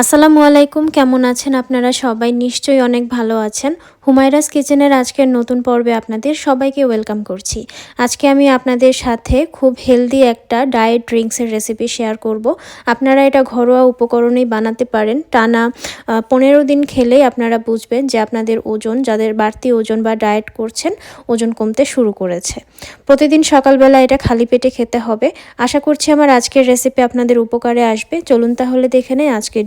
আসসালামু আলাইকুম, কেমন আছেন আপনারা? সবাই নিশ্চয়ই অনেক ভালো আছেন। হুমায়রাস কিচেনের আজকের নতুন পর্বে আপনাদের সবাইকে ওয়েলকাম করছি। আজকে আমি আপনাদের সাথে খুব হেলদি একটা ডায়েট ড্রিঙ্কসের রেসিপি শেয়ার করব। আপনারা এটা ঘরোয়া উপকরণেই বানাতে পারেন। টানা পনেরো দিন খেলেই আপনারা বুঝবেন যে আপনাদের ওজন, যাদের বাড়তি ওজন বা ডায়েট করছেন, ওজন কমতে শুরু করেছে। প্রতিদিন সকালবেলা এটা খালি পেটে খেতে হবে। আশা করছি আমার আজকের রেসিপি আপনাদের উপকারে আসবে। চলুন তাহলে দেখে নেই আজকের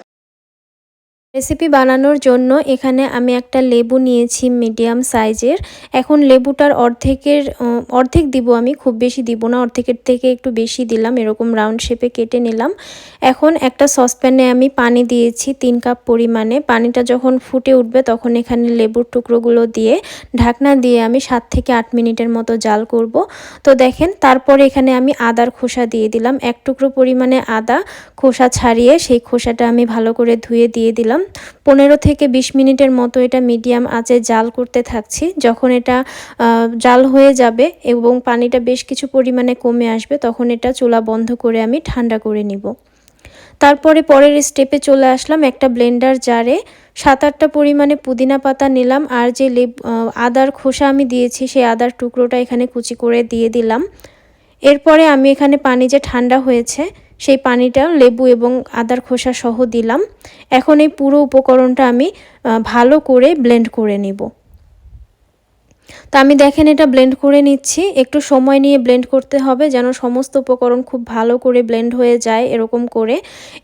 রেসিপি বানানোর জন্য এখানে আমি একটা লেবু নিয়েছি মিডিয়াম সাইজের। এখন লেবুটার অর্ধেকের অর্ধেক দিব আমি, খুব বেশি দিব না, অর্ধেকের থেকে একটু বেশি দিলাম, এরকম রাউন্ড শেপে কেটে নিলাম। এখন একটা সসপ্যানে আমি পানি দিয়েছি তিন কাপ পরিমাণে। পানিটা যখন ফুটে উঠবে তখন এখানে লেবুর টুকরোগুলো দিয়ে ঢাকনা দিয়ে আমি সাত থেকে আট মিনিটের মতো জাল করব। তো দেখেন, তারপরে এখানে আমি আদার খোসা দিয়ে দিলাম। এক টুকরো পরিমাণে আদা খোসা ছাড়িয়ে সেই খোসাটা আমি ভালো করে ধুয়ে দিয়ে দিলাম। পনেরো থেকে বিশ মিনিটের মতো এটা মিডিয়াম আঁচে জাল করতে থাকছি। যখন এটা জাল হয়ে যাবে এবং পানিটা বেশ কিছু পরিমাণে কমে আসবে, তখন এটা চুলা বন্ধ করে আমি ঠান্ডা করে নিব। তারপরে পরের স্টেপে চলে আসলাম একটা ব্লেন্ডার জারে। সাত আটটা পরিমাণে পুদিনা পাতা নিলাম আর যে লেব আদার খোসা আমি দিয়েছি সেই আদার টুকরোটা এখানে কুচি করে দিয়ে দিলাম। এরপরে আমি এখানে পানি যে ঠান্ডা হয়েছে সেই পানিটা, লেবু এবং আদার খোসা সহ দিলাম। এখন এই পুরো উপকরণটা আমি ভালো করে ব্লেন্ড করে নিব। তা আমি দেখেন এটা ব্লেন্ড করে নিচ্ছি। একটু সময় নিয়ে ব্লেন্ড করতে হবে যেন সমস্ত উপকরণ খুব ভালো করে ব্লেন্ড হয়ে যায় এরকম করে।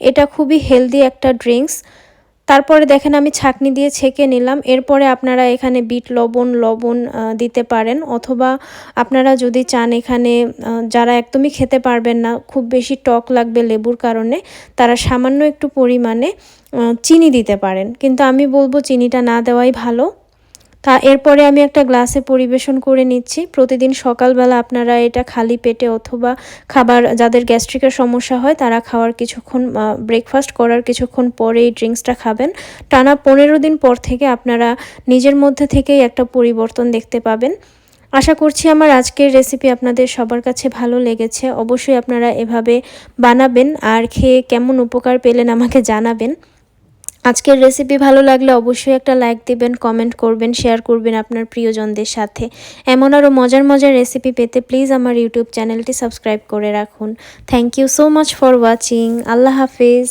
এটা খুবই হেলদি একটা ড্রিঙ্কস তারপরে দেখেন আমি ছাকনি দিয়ে ছেঁকে নিলাম। এরপরে আপনারা এখানে বিট লবণ লবণ দিতে পারেন। অথবা আপনারা যদি চান এখানে যারা একদমই খেতে পারবেন না, খুব বেশি টক লাগবে লেবুর কারণে, তারা সামান্য একটু পরিমাণে চিনি দিতে পারেন। কিন্তু আমি বলব, চিনিটা না দেওয়াই ভালো। তা এরপরে আমি একটা গ্লাসে পরিবেশন করে নিচ্ছি। প্রতিদিন সকালবেলা আপনারা এটা খালি পেটে অথবা খাবার, যাদের গ্যাস্ট্রিকের সমস্যা হয়, তারা খাওয়ার কিছুক্ষণ ব্রেকফাস্ট করার কিছুক্ষণ পরে এই ড্রিঙ্কসটা খাবেন। টানা পনেরো দিন পর থেকে আপনারা নিজের মধ্যে থেকেই একটা পরিবর্তন দেখতে পাবেন। আশা করছি আমার আজকের রেসিপি আপনাদের সবার কাছে ভালো লেগেছে। অবশ্যই আপনারা এভাবে বানাবেন আর খেয়ে কেমন উপকার পেলেন আমাকে জানাবেন। আজকের রেসিপি ভালো লাগলে অবশ্যই একটা লাইক দিবেন কমেন্ট করবেন শেয়ার করবেন আপনার প্রিয়জনদের সাথে। এমন আরও মজার মজার রেসিপি পেতে প্লিজ আমার ইউটিউব চ্যানেলটি সাবস্ক্রাইব করে রাখুন। Thank you so much for watching Allah Hafiz.